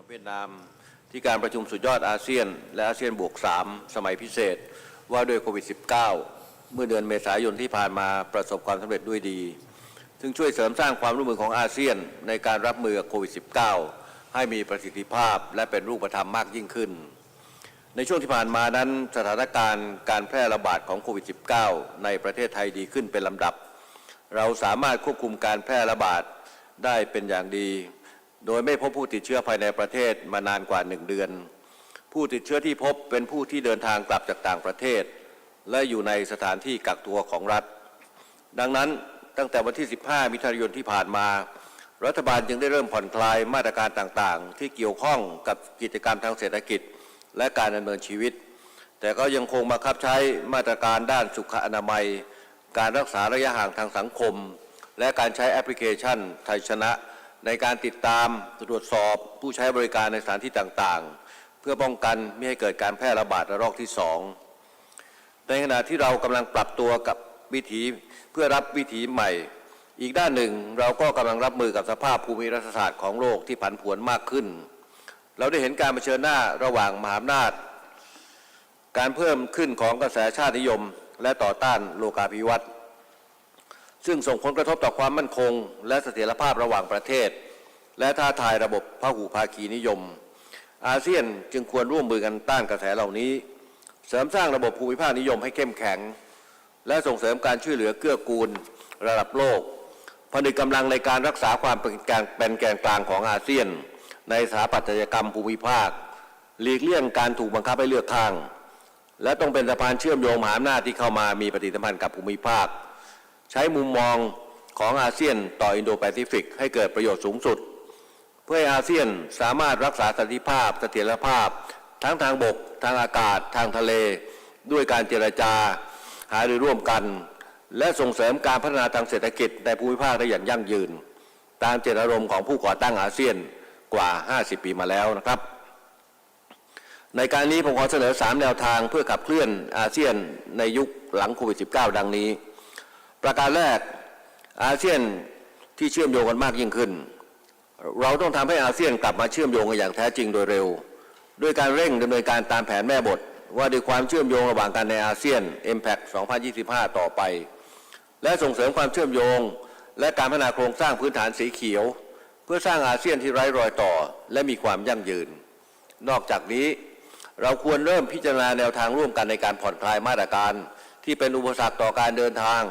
กับเวียดนามที่การประชุมสุดยอดอาเซียน และอาเซียนบวก 3 สมัยพิเศษ ว่าด้วยโควิด -19 เมื่อเดือนเมษายนที่ผ่านมาประสบความสำเร็จด้วยดี ซึ่งช่วยเสริมสร้างความร่วมมือของอาเซียนในการรับมือกับโควิด -19 ให้มีประสิทธิภาพและเป็นรูปธรรมมากยิ่งขึ้น ในช่วงที่ผ่านมานั้นสถานการณ์การแพร่ระบาดของโควิด -19 ในประเทศไทยดีขึ้นเป็นลำดับ เราสามารถควบคุมการแพร่ระบาดได้เป็นอย่างดี โดยไม่พบผู้ติดเชื้อภายในประเทศมานานกว่าหนึ่งเดือน ผู้ติดเชื้อที่พบเป็นผู้ที่เดินทางกลับจากต่างประเทศ และอยู่ในสถานที่กักตัวของรัฐ ดังนั้นตั้งแต่วันที่ 15 มิถุนายนที่ผ่านมา รัฐบาลจึงได้เริ่มผ่อนคลายมาตรการต่างๆ ที่เกี่ยวข้องกับกิจกรรมทางเศรษฐกิจ และการดำเนินชีวิต แต่ก็ยังคงบังคับใช้มาตรการด้านสุขอนามัย การรักษาระยะห่างทางสังคม และการใช้แอปพลิเคชันไทยชนะ ในการติดตามตรวจสอบผู้ใช้บริการในสถานที่ต่างๆ เพื่อป้องกันไม่ให้เกิดการแพร่ระบาดระลอกที่สองในขณะที่เรากำลังปรับตัวกับวิถีเพื่อรับวิถีใหม่ อีกด้านหนึ่งเราก็กำลังรับมือกับสภาพภูมิรัฐศาสตร์ของโลกที่ผันผวนมากขึ้น เราได้เห็นการเผชิญหน้าระหว่างมหาอำนาจ การเพิ่มขึ้นของกระแสชาตินิยม และต่อต้านโลกาภิวัตน์ ซึ่งส่งผลกระทบต่อความมั่นคง และเสถียรภาพระหว่างประเทศ และท้าทายระบบพหุภาคีนิยม อาเซียนจึงควรร่วมมือกันต้านกระแสเหล่านี้ เสริมสร้างระบบภูมิภาคนิยมให้เข้มแข็ง และส่งเสริมการช่วยเหลือเกื้อกูล ระดับโลกผนึกกำลังในการรักษาความเป็นแกนเป็นแกนกลางของอาเซียน ในสถาปัตยกรรมภูมิภาคหลีกเลี่ยงการถูกบังคับให้เลือกข้าง และต้องเป็นสะพานเชื่อมโยงมหาอำนาจที่เข้ามามีปฏิสัมพันธ์กับภูมิภาค ใช้มุมมองของอาเซียนต่ออินโดแปซิฟิกให้เกิดประโยชน์สูงสุด เพื่อให้อาเซียนสามารถรักษาสันติภาพเสถียรภาพ ทั้งทางบก ทางอากาศ ทางทะเล ด้วยการเจรจา หารือร่วมกัน และส่งเสริมการพัฒนาทางเศรษฐกิจในภูมิภาคได้อย่างยั่งยืน ตามเจตนารมณ์ของผู้ก่อตั้งอาเซียนกว่า 50 ปีมาแล้วนะครับ ในการนี้ผมขอเสนอ 3 แนวทางเพื่อขับเคลื่อนอาเซียนในยุคหลังโควิด -19 ดังนี้ ประการแรกอาเซียนที่เชื่อมโยงกันมากยิ่งขึ้น เราต้องทำให้อาเซียนกลับมาเชื่อมโยงกันอย่างแท้จริงโดยเร็ว ด้วยการเร่งดำเนินการตามแผนแม่บท ว่าด้วยความเชื่อมโยงระหว่างกันในอาเซียน Impact 2025 ต่อไป และส่งเสริมความเชื่อมโยง และการพัฒนาโครงสร้างพื้นฐานสีเขียว เพื่อสร้างอาเซียนที่ไร้รอยต่อ และมีความยั่งยืน นอกจากนี้เราควรเริ่มพิจารณาแนวทางร่วมกันในการผ่อนคลายมาตรการ ที่เป็นอุปสรรคต่อการเดินทาง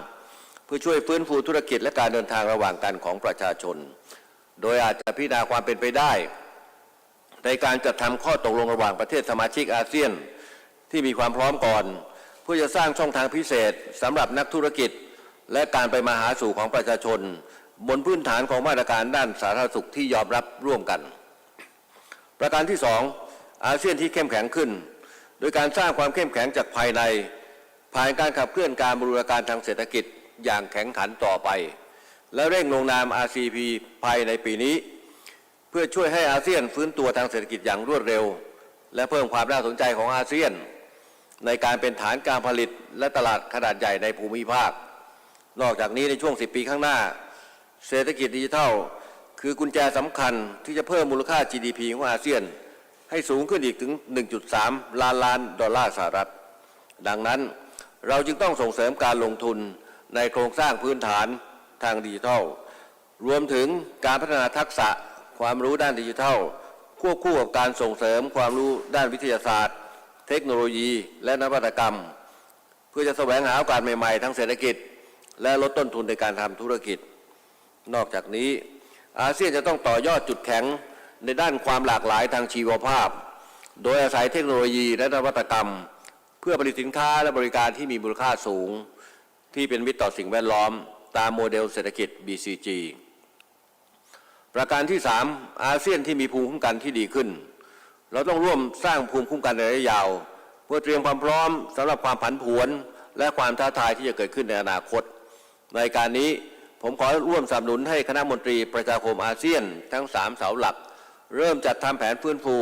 เพื่อช่วยฟื้นฟูธุรกิจและการเดินทางระหว่างกันของประชาชน โดยอาจจะพิจารณาความเป็นไปได้ ในการจัดทำข้อตกลงระหว่างประเทศสมาชิกอาเซียน ที่มีความพร้อมก่อน เพื่อจะสร้างช่องทางพิเศษสำหรับนักธุรกิจ และการไปมาหาสู่ของประชาชน บนพื้นฐานของมาตรการด้านสาธารณสุขที่ยอมรับร่วมกัน ประการที่สองอาเซียนที่เข้มแข็งขึ้น โดยการสร้างความเข้มแข็งจากภายใน ผ่านการขับเคลื่อนการบรูรณาการทางเศรษฐกิจ อย่างแข็งขันต่อไป และเร่งลงนาม RCP ภายในปีนี้ เพื่อช่วยให้อาเซียนฟื้นตัวทางเศรษฐกิจอย่างรวดเร็ว และเพิ่มความน่าสนใจของอาเซียน ในการเป็นฐานการผลิตและตลาดขนาดใหญ่ในภูมิภาค นอกจากนี้ในช่วง 10 ปีข้างหน้า เศรษฐกิจดิจิทัล คือกุญแจสำคัญที่จะเพิ่มมูลค่า GDP ของอาเซียน ให้สูงขึ้นอีกถึง 1.3 ล้านล้านดอลลาร์สหรัฐ ดังนั้นเราจึงต้องส่งเสริมการลงทุน ในโครงสร้างพื้นฐานทางดิจิทัล รวมถึงการพัฒนาทักษะความรู้ด้านดิจิทัล ควบคู่กับการส่งเสริมความรู้ด้านวิทยาศาสตร์ เทคโนโลยี และนวัตกรรม เพื่อจะแสวงหาโอกาสใหม่ๆ ทั้งเศรษฐกิจ และลดต้นทุนในการทำธุรกิจ นอกจากนี้ อาเซียนจะต้องต่อยอดจุดแข็งในด้านความหลากหลายทางชีวภาพ โดยอาศัยเทคโนโลยีและนวัตกรรม เพื่อผลิตสินค้าและบริการที่มีมูลค่าสูง ที่เป็นมิตรต่อสิ่งแวดล้อม ตามโมเดลเศรษฐกิจ BCG ประการที่ 3 อาเซียนที่มีภูมิคุ้มกันที่ดีขึ้น เราต้องร่วมสร้างภูมิคุ้มกันในระยะยาว เพื่อเตรียมความพร้อมสำหรับความผันผวน และความท้าทายที่จะเกิดขึ้นในอนาคต ในการนี้ผมขอร่วมสนับสนุนให้คณะมนตรีประชาคมอาเซียนทั้ง 3 เสาหลัก เริ่มจัดทำแผนฟื้นฟู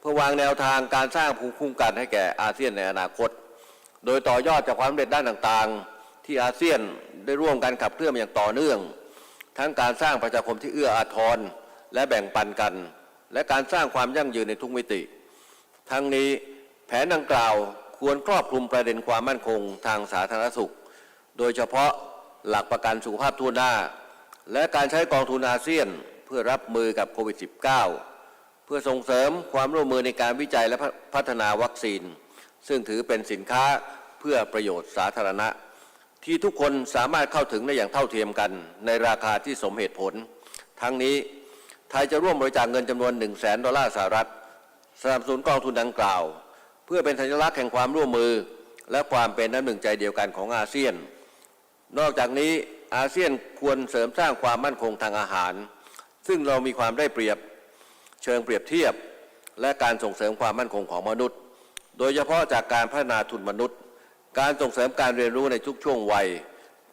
เพื่อวางแนวทางการสร้างภูมิคุ้มกันให้แก่อาเซียนในอนาคต โดยต่อยอดจากความสำเร็จด้านต่างๆ ที่อาเซียนได้ร่วมกันขับเคลื่อนอย่างต่อเนื่อง ทั้งการสร้างประชาคมที่เอื้ออาทรและแบ่งปันกัน และการสร้างความยั่งยืนในทุกมิติ ทั้งนี้แผนดังกล่าวควรครอบคลุมประเด็นความมั่นคงทางสาธารณสุข โดยเฉพาะหลักประกันสุขภาพทั่วหน้า และการใช้กองทุนอาเซียนเพื่อรับมือกับโควิด -19 เพื่อส่งเสริมความร่วมมือในการวิจัยและพัฒนาวัคซีน ซึ่งถือเป็นสินค้าเพื่อประโยชน์สาธารณะ ที่ทุกคนสามารถเข้าถึงได้อย่างเท่าเทียมกัน ในราคาที่สมเหตุผล ทั้งนี้ไทยจะร่วมบริจาคเงินจำนวน1 0 0 0 0แสนดอลลาร์สหรัฐสนับสนุนกองทุนดังกล่าว เพื่อเป็นสัญลักษณ์แห่งความร่วมมือ และความเป็นน้ำหนึ่งใจเดียวกันของอาเซียน นอกจากนี้อาเซียนควรเสริมสร้างความมั่นคงทางอาหาร ซึ่งเรามีความได้เปรียบเชิงเปรียบเทียบ และการส่งเสริมความมั่นคงของมนุษย์ โดยเฉพาะจากการพัฒนาทุนมนุษย์ การส่งเสริมการเรียนรู้ในทุกช่วงวัย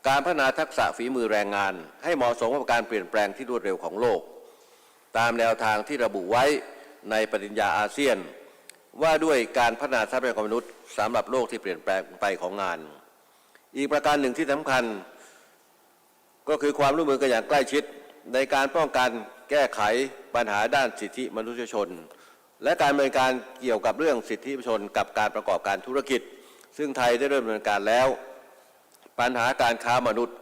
การพัฒนาทักษะฝีมือแรงงาน ให้เหมาะสมกับการเปลี่ยนแปลงที่รวดเร็วของโลก ตามแนวทางที่ระบุไว้ในปฏิญญาอาเซียน ว่าด้วยการพัฒนาทรัพยากรมนุษย์สำหรับโลกที่เปลี่ยนแปลงไปของงาน อีกประการหนึ่งที่สำคัญ ก็คือความร่วมมือกันอย่างใกล้ชิดในการป้องกันแก้ไขปัญหาด้านสิทธิมนุษยชน และการดำเนินการเกี่ยวกับเรื่องสิทธิมนุษยชน กับการประกอบการธุรกิจ ซึ่งไทยได้เริ่มดำเนินการแล้ว ปัญหาการค้ามนุษย์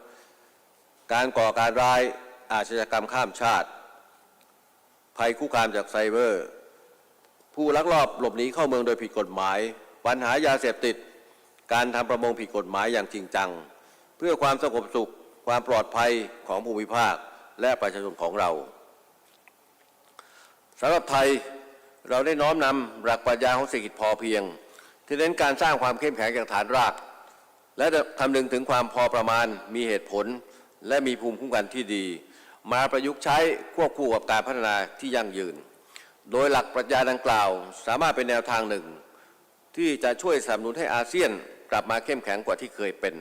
การก่อการร้ายอาชญากรรมข้ามชาติ ภัยคุกคามจากไซเบอร์ ผู้ลักลอบหลบหนีเข้าเมืองโดยผิดกฎหมาย ปัญหายาเสพติด การทำประมงผิดกฎหมายอย่างจริงจัง เพื่อความสงบสุข ความปลอดภัยของภูมิภาคและประชาชนของเราสำหรับไทยเราได้น้อมนำหลักปรัชญาของเศรษฐกิจพอเพียง ที่เน้นการสร้างความเข้มแข็งจากฐานราก และคำนึงถึงความพอประมาณ มีเหตุผล และมีภูมิคุ้มกันที่ดี มาประยุกต์ใช้ควบคู่กับการพัฒนาที่ยั่งยืน โดยหลักปรัชญาดังกล่าว สามารถเป็นแนวทางหนึ่ง ที่จะช่วยสนับสนุนให้อาเซียนกลับมาเข้มแข็งกว่าที่เคยเป็น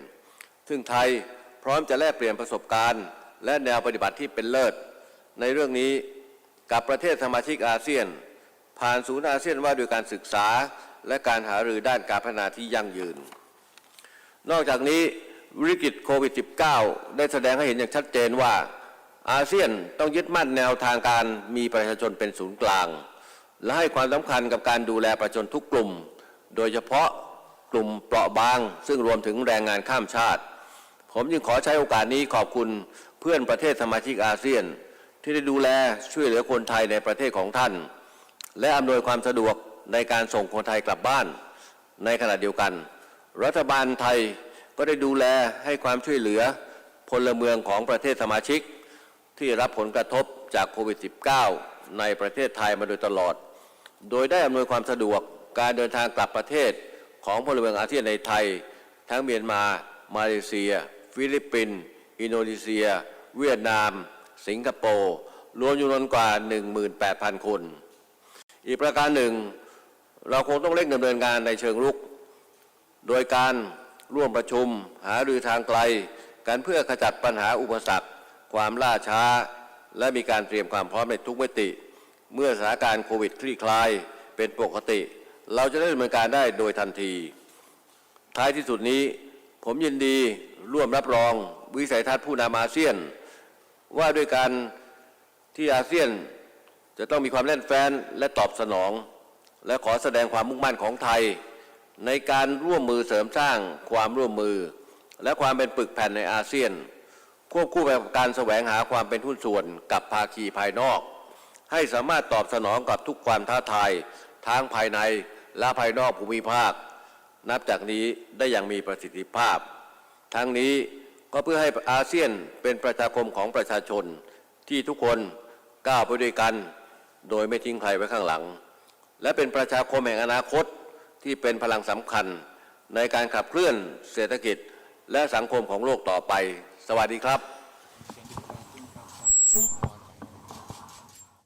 ซึ่งไทยพร้อมจะแลกเปลี่ยนประสบการณ์ และแนวปฏิบัติที่เป็นเลิศ ในเรื่องนี้กับประเทศสมาชิกอาเซียน ผ่านศูนย์อาเซียนว่าด้วยการศึกษา และการหารือด้านการพัฒนาที่ยั่งยืน นอกจากนี้วิกฤตโควิด -19 ได้แสดงให้เห็นอย่างชัดเจนว่า อาเซียนต้องยึดมั่นแนวทางการมีประชาชนเป็นศูนย์กลาง และให้ความสำคัญกับการดูแลประชาชนทุกกลุ่ม โดยเฉพาะกลุ่มเปราะบาง ซึ่งรวมถึงแรงงานข้ามชาติ ผมจึงขอใช้โอกาสนี้ขอบคุณเพื่อนประเทศสมาชิกอาเซียน ที่ได้ดูแลช่วยเหลือคนไทยในประเทศของท่าน และอำนวยความสะดวก ในการส่งคนไทยกลับบ้าน ในขณะเดียวกัน รัฐบาลไทยก็ได้ดูแลให้ความช่วยเหลือพลเมืองของประเทศสมาชิก ที่รับผลกระทบจากโควิด -19 ในประเทศไทยมาโดยตลอด โดยได้อำนวยความสะดวกการเดินทางกลับประเทศของพลเมืองอาเซียนในไทย ทั้งเมียนมา มาเลเซีย ฟิลิปปินส์อินโดนีเซีย เวียดนาม สิงคโปร์รวมจำนวนกว่า 18,000 คน อีกประการหนึ่ง เราคงต้องเร่งดำเนินการในเชิงรุก โดยการร่วมประชุม หารือทางไกล กันเพื่อขจัดปัญหาอุปสรรค ความล่าช้า และมีการเตรียมความพร้อมในทุกมิติ เมื่อสถานการณ์โควิดคลี่คลายเป็นปกติ เราจะได้ดำเนินการได้โดยทันที ท้ายที่สุดนี้ ผมยินดีร่วมรับรองวิสัยทัศน์ผู้นำอาเซียน ว่าด้วยการที่อาเซียนจะต้องมีความแน่นแฟ้นและตอบสนอง และขอแสดงความมุ่งมั่นของไทย ในการร่วมมือเสริมสร้างความร่วมมือ และความเป็นปึกแผ่นในอาเซียน ควบคู่ไปกับการแสวงหาความเป็นหุ้นส่วนกับภาคีภายนอก ให้สามารถตอบสนองกับทุกความท้าทายทั้งภายในและภายนอกภูมิภาค นับจากนี้ได้อย่างมีประสิทธิภาพ ทั้งนี้ก็เพื่อให้อาเซียนเป็นประชาคมของประชาชนที่ทุกคนก้าวไปด้วยกัน โดยไม่ทิ้งใครไว้ข้างหลัง และเป็นประชาคมแห่งอนาคตที่เป็นพลังสำคัญในการขับเคลื่อนเศรษฐกิจและสังคมของโลกต่อไป สวัสดีครับ